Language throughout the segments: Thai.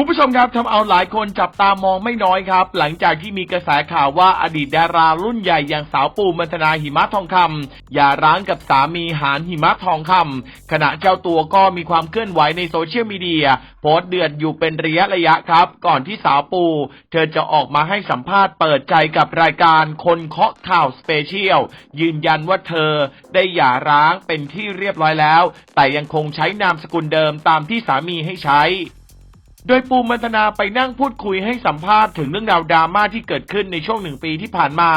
คุณผู้ชมครับทำเอาหลายคนจับตามองไม่น้อยครับ หลังจากที่มีกระแสข่าวว่าอดีตดารารุ่นใหญ่อย่างสาวปูมันธนาหิมะทองคำอย่าร้างกับสามีหานหิมะทองคำขณะเจ้าตัวก็มีความเคลื่อนไหวในโซเชียลมีเดียโพสต์เดือดอยู่เป็นระยะระยะครับ ก่อนที่สาวปู เธอจะออกมาให้สัมภาษณ์เปิดใจกับรายการคนเคาะข่าวสเปเชียลยืนยันว่าเธอได้หย่าร้างเป็นที่เรียบร้อยแล้ว แต่ยังคงใช้นามสกุลเดิมตามที่สามีให้ใช้ โดยปูมันธนาไปนั่งพูดคุยให้สัมภาษณ์ถึงเรื่องราวดราม่าที่เกิดขึ้นในช่วงหนึ่งปีที่ผ่านมา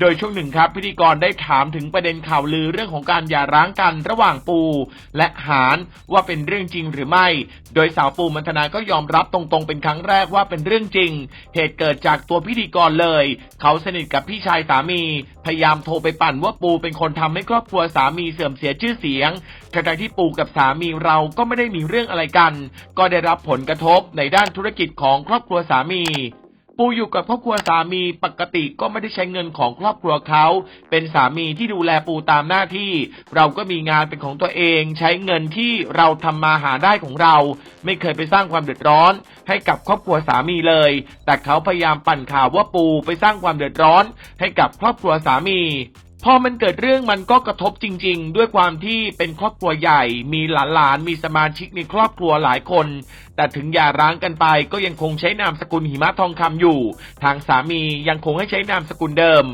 โดยช่วงหนึ่งครับ พิธีกรได้ถามถึงประเด็นข่าวลือเรื่องของการหย่าร้างกันระหว่างปู และหานว่าเป็นเรื่องจริงหรือไม่ โดยสาวปูมันธนาก็ยอมรับตรงๆ เป็นครั้งแรกว่าเป็นเรื่องจริง เหตุเกิดจากตัวพิธีกรเลย เขาสนิทกับพี่ชายสามี พยายามโทรไปปั่นว่าปูเป็นคนทำให้ครอบครัวสามีเสื่อมเสียชื่อเสียงทั้งที่ปูกับสามีเราก็ไม่ได้มีเรื่องอะไรกัน ก็ได้รับผลกระทบในด้านธุรกิจของครอบครัวสามี ปูอยู่กับครอบครัวสามีปกติก็ไม่ได้ใช้เงินของครอบครัวเขา เป็นสามีที่ดูแลปูตามหน้าที่ เราก็มีงานเป็นของตัวเอง ใช้เงินที่เราทำมาหาได้ของเรา ไม่เคยไปสร้างความเดือดร้อน ให้กับครอบครัวสามีเลย แต่เขาพยายามปั่นข่าวว่าปูไปสร้างความเดือดร้อน ให้กับครอบครัวสามี พอมันเกิดเรื่องมันก็กระทบจริง ๆ ด้วยความที่เป็นครอบครัวใหญ่ มีหลานๆมีสมาชิกในครอบครัวหลายคน แต่ถึงหย่าร้างกันไปก็ยังคงใช้นามสกุลหิมะทองคำอยู่ ทางสามียังคงให้ใช้นามสกุลเดิม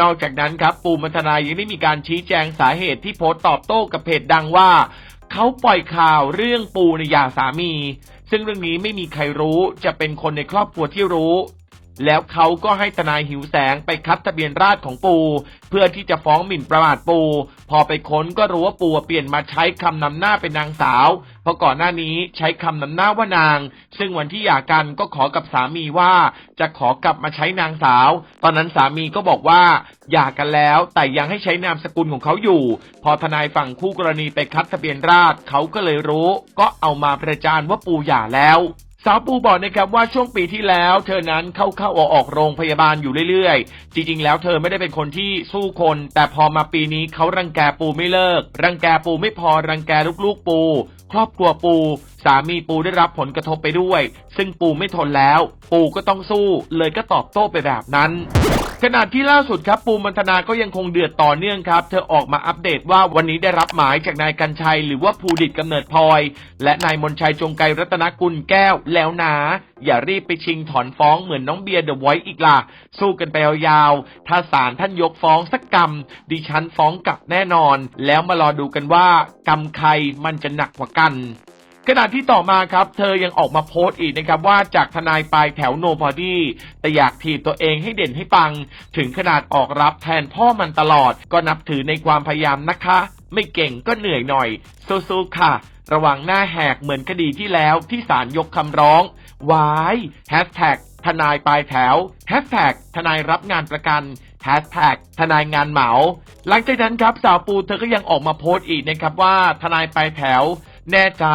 นอกจากนั้นครับ ปูมันธนายังได้มีการชี้แจงสาเหตุที่โพสต์ตอบโต้กับเพจดังว่าเขาปล่อยข่าวเรื่องปูในหย่าสามี ซึ่งเรื่องนี้ไม่มีใครรู้จะเป็นคนในครอบครัวที่รู้ แล้วเขาก็ให้ทนายหิวแสงไปคัดทะเบียนราษฎรของปู เพื่อที่จะฟ้องหมิ่นประมาทปู พอไปค้นก็รู้ว่าปูเปลี่ยนมาใช้คำนำหน้าเป็นนางสาว เพราะก่อนหน้านี้ใช้คำนำหน้าว่านาง ซึ่งวันที่หย่ากันก็ขอกับสามีว่า จะขอกลับมาใช้นางสาว ตอนนั้นสามีก็บอกว่าหย่ากันแล้วแต่ยังให้ใช้นามสกุลของเขาอยู่ พอทนายฝั่งคู่กรณีไปคัดทะเบียนราษฎรเขาก็เลยรู้ ก็เอามาประจานว่าปูหย่าแล้วาวปูบอกนะครับว่าช่วงปีที่แล้ว เธอนั้นเข้าเข้าออกออกโรงพยาบาลอยู่เรื่อยๆ จริงๆ แล้วเธอไม่ได้เป็นคนที่สู้คน แต่พอมาปีนี้เขารังแกปูไม่เลิก รังแกปูไม่พอรังแกลูกๆปู ครอบครัวปู สามีปูได้รับผลกระทบไปด้วย ซึ่งปูไม่ทนแล้ว ปูก็ต้องสู้ เลยก็ตอบโต้ไปแบบนั้นขณะที่ล่าสุดครับปูมันธนาก็ยังคงเดือดต่อเนื่องครับ เธอออกมาอัปเดตว่าวันนี้ได้รับหมายจากนายกัญชัย หรือว่าภูดิตกำเนิดพลอย และนายมนชัยจงไกรรัตนกุลแก้วแล้วนะอย่ารีบไปชิงถอนฟ้องเหมือนน้องเบียร์เดอะไวท์อีกล่ะ สู้กันไปยาวๆถ้าศาลท่านยกฟ้องสักกรรม ดิฉันฟ้องกลับแน่นอน แล้วมารอดูกันว่ากรรมใครมันจะหนักกว่ากัน ขณะที่ต่อมาครับ เธอยังออกมาโพสต์อีกนะครับว่าจากทนายปลายแถวโนพอดี้แต่อยากถีบตัวเองให้เด่นให้ปัง ถึงขนาดออกรับแทนพ่อมันตลอด ก็นับถือในความพยายามนะคะ ไม่เก่งก็เหนื่อยหน่อยสู้ๆค่ะ ระวังหน้าแหกเหมือนคดีที่แล้วที่ศาลยกคำร้องวายแฮชแท็กทนายปลายแถวแฮชแท็กทนายรับงานประกันแฮชแท็กทนายงานเหมา หลังจากนั้นครับสาวปูเธอก็ยังออกมาโพสต์อีกนะครับว่าทนายปลายแถว แน่ใจ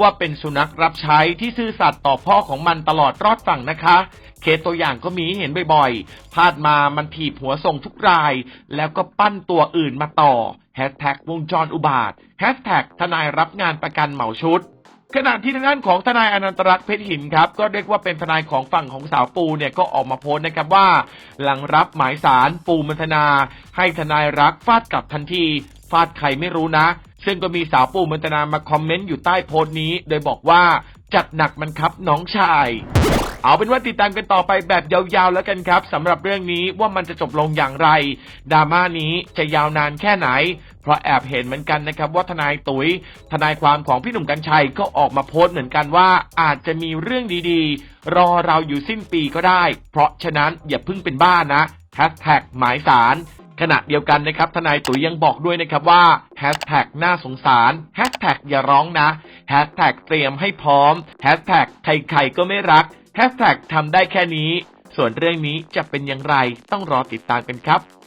ว่าเป็นสุนัขรับใช้ที่ซื่อสัตย์ต่อพ่อของมันตลอดรอดฝั่งนะคะ เคสตัวอย่างก็มีเห็นบ่อยๆ พาดมามันถีบหัวส่งทุกราย แล้วก็ปั้นตัวอื่นมาต่อแฮชแท็กวงจรอุบาทแฮชแท็กทนายรับงานประกันเหมาชุดขณะที่ทางด้านของทนายอนันตรักษ์เพชรหินครับก็เรียกว่าเป็นทนายของฝั่งของสาวปูเนี่ยก็ออกมาโพสต์นะครับว่า หลังรับหมายสารปูมัทนา ให้ทนายรักฟาดกลับทันที ฟาดใครไม่รู้นะ ซึ่งก็มีสาวปูมัทนามาคอมเมนต์อยู่ใต้โพสต์นี้ โดยบอกว่าจัดหนักมันครับน้องชาย เอาเป็นว่าติดตามกันต่อไปแบบยาวๆแล้วกันครับสำหรับเรื่องนี้ว่ามันจะจบลงอย่างไรดราม่านี้จะยาวนานแค่ไหน เพราะแอบเห็นเหมือนกันนะครับว่าทนายตุย๋ย ทนายความของพี่หนุ่มกัญชัยก็ออกมาโพสต์เหมือนกันว่าอาจจะมีเรื่องดีๆ รอเราอยู่สิ้นปีก็ได้ เพราะฉะนั้นอย่าเพิ่งเป็นบ้านะแฮชแท็กหมายสาร ขณะเดียวกันนะครับทนายตุ๋ยยังบอกด้วยนะครับว่าแฮชแท็กน่าสงสารแฮชแท็กอย่าร้องนะแฮชแท็กเตรียมให้พร้อมแฮชแท็กใครๆก็ไม่รักแฮชแท็กทำได้แค่นี้ ส่วนเรื่องนี้จะเป็นอย่างไรต้องรอติดตามกันครับ